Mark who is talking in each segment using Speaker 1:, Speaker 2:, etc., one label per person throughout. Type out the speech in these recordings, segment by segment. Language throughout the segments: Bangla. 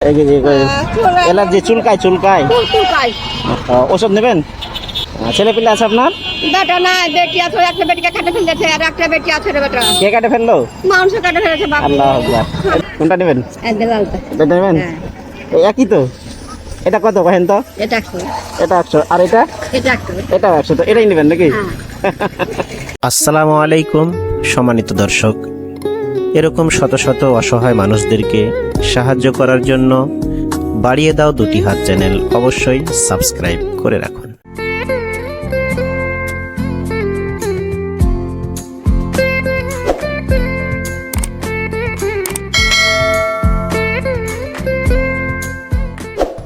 Speaker 1: এই যে- এই যে- এলার্জি চুলকায় চুলকায়। ওষুধ নেবেন? ছেলে পিলে আছে আপনার?
Speaker 2: বেটা না বেটি আছে একটা বেটিকে কেটে ফেলেছে আর একটা বেটি আছে রে বেটা।
Speaker 1: কে কাটে ফেলল?
Speaker 2: কেটে ফেলেছে
Speaker 1: আল্লাহ আকবার। কোনটা নেবেন?
Speaker 2: বেলালটা হ্যাঁ।
Speaker 1: একই তো? এটা কত কহেন তো?
Speaker 2: এটা
Speaker 1: আর এটা?
Speaker 2: এটা
Speaker 1: তো এটাই নেবেন নাকি?
Speaker 2: হ্যাঁ।
Speaker 3: আসসালামু আলাইকুম সম্মানিত দর্শক। এরকম শত শত অসহায় মানুষদেরকে সাহায্য করার জন্য বাড়িয়ে দাও দুটি হাত চ্যানেল। অবশ্যই সাবস্ক্রাইব করে রাখুন।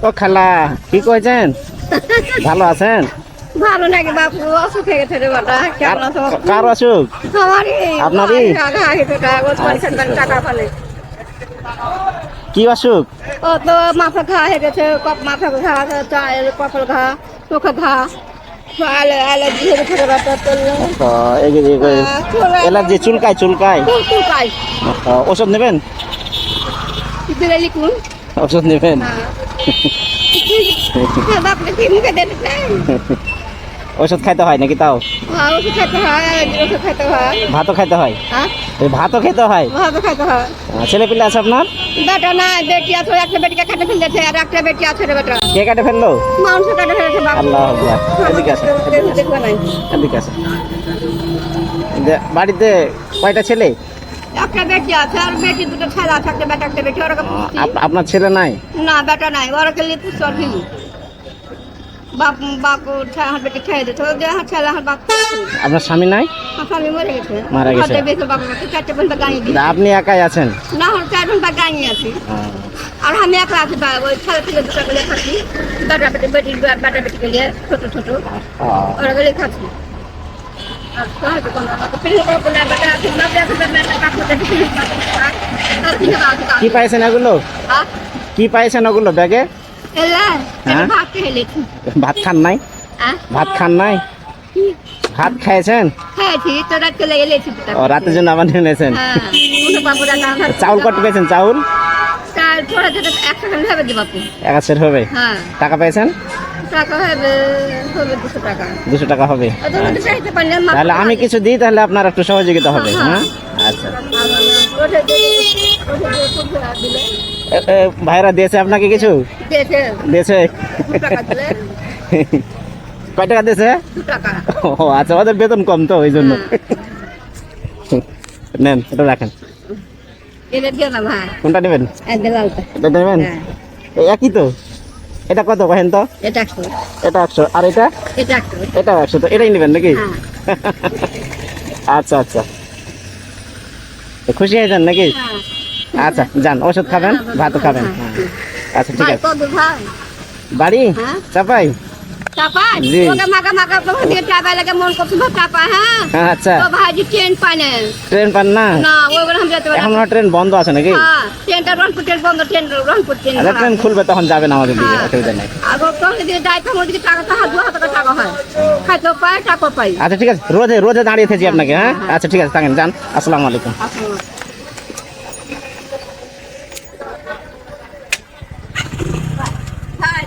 Speaker 1: ও খালা, কি কয়েছেন ভালো আছেন?
Speaker 2: ভালো নাকি বাপু অসুখ হয়ে গেছে রে বেটা কেমন আছো
Speaker 1: কার অসুখ?
Speaker 2: আমারই
Speaker 1: আপনারই?
Speaker 2: টাকা ফেলে।
Speaker 1: কি অসুখ?
Speaker 2: ও তো মাথা ঘা হয়ে গেছে কপ মাথা ঘা চায়ের কপাল ঘা চোখে ঘা অ্যালার্জি হয়ে
Speaker 1: এলার্জি চুলকায় চুলকায়।
Speaker 2: চুলকাই
Speaker 1: ওষুধ নেবেন?
Speaker 2: লিখুন।
Speaker 1: ওষুধ নেবেন?
Speaker 2: হ্যাঁ। বাপরে কি মুখে
Speaker 1: ওষুধ খাইতে হয় নাকি তাও?
Speaker 2: হ্যাঁ ওষুধ হয় অ্যালার্জির ওষুধ খেতে হয়।
Speaker 1: ভাতও খাইতে হয়?
Speaker 2: হ্যাঁ।
Speaker 1: ভাতও খেতে হয়?
Speaker 2: ভালো খেতে হয়।
Speaker 1: ছেলে পিলে আছে আপনার?
Speaker 2: বেটা না বেটি আছে একটা বেটিকে কেটে ফেলেছে আর একটা বেটি আছে রে বেটা।
Speaker 1: কে কাটে ফেলল?
Speaker 2: মাংস কেটে ফেলেছে
Speaker 1: আল্লাহ। এদিকে এদিকে
Speaker 2: নাই।
Speaker 1: এদিকে আছে বাড়িতে কয়টা ছেলে?
Speaker 2: একটা বেটি আছে আর বেটি দুটো ছেলে আছে একটা বেটা একটা বেটি ওরকম
Speaker 1: আপনার ছেলে নাই?
Speaker 2: না বেটা নাই ওরা কেলি পুষি আর বাপ বাপু ছেড়ে দিতে ছেলে
Speaker 1: আপনার স্বামী নাই?
Speaker 2: স্বামী মরে গেছে।
Speaker 1: মারা গেছে।
Speaker 2: চারটে দিই
Speaker 1: আপনি একাই আছেন?
Speaker 2: না চার আছি। আর আমি একলা আছি ওই ছেলে থেকে দুটো গেলে থাকি বেটা বেটি বেটি বেটা বেটি গেলে ছোট ছোট। ওরা গেলে পেলে পেলে বাকি
Speaker 1: কি পাইছেন এগুলো?
Speaker 2: হ্যাঁ?
Speaker 1: কি পাইছেন ওগুলো ব্যাগে?
Speaker 2: ভাত
Speaker 1: ভাত খান নাই?
Speaker 2: হ্যাঁ
Speaker 1: ভাত খান নাই? ভাত খাইছেন ও রাতের জন্য আবার নিয়েছেন?
Speaker 2: হ্যাঁ
Speaker 1: চাউল কত পেয়েছেন চাউল? এক হবে?
Speaker 2: হ্যাঁ।
Speaker 1: টাকা পেয়েছেন?
Speaker 2: দুশো টাকা।
Speaker 1: হবে। তাহলে আমি কিছু দিই তাহলে আপনার একটু সহযোগিতা হবে হ্যাঁ আচ্ছা। ভাইরা দিয়েছে আপনাকে কিছু?
Speaker 2: দিয়েছে।
Speaker 1: দিয়েছে?
Speaker 2: দু টাকা দিলে।
Speaker 1: কয় টাকা দিয়েছে? ও আচ্ছা ওদের বেতন কম তো ওই জন্য। নেন এটা রাখেন। কোনটা নেবেন? এটা নেবেন?
Speaker 2: হ্যাঁ।
Speaker 1: একই তো? এটা কত কহেন তো?
Speaker 2: এটা একশো।
Speaker 1: এটা একশো। আর এটা?
Speaker 2: এটা একশো।
Speaker 1: তো এটাই নেবেন নাকি?
Speaker 2: হ্যাঁ।
Speaker 1: আচ্ছা আচ্ছা। খুশি হয়েছেন নাকি?
Speaker 2: হ্যাঁ।
Speaker 1: আচ্ছা যান ওষুধ খাবেন ভাতও খাবেন। আচ্ছা ঠিক আছে। বাড়ি?
Speaker 2: হ্যাঁ?
Speaker 1: চাপাই? জি।
Speaker 2: মন হ্যাঁ?
Speaker 1: হ্যাঁ আচ্ছা।
Speaker 2: ট্রেন না।
Speaker 1: ট্রেন পান না? এখন বন্ধ আছে নাকি?
Speaker 2: হ্যাঁ ট্রেনটা ট্রেন বন্ধ ট্রেন ট্রেন
Speaker 1: আচ্ছা খুলবে তখন যাবেন আমাদের দিকে
Speaker 2: হ্যাঁ।
Speaker 1: অসুবিধা নেই। আচ্ছা ঠিক আছে। রোজে রোজে দাঁড়িয়ে থেছি আপনাকে হ্যাঁ? আচ্ছা ঠিক আছে থাকেন যান। আসসালামু আলাইকুম।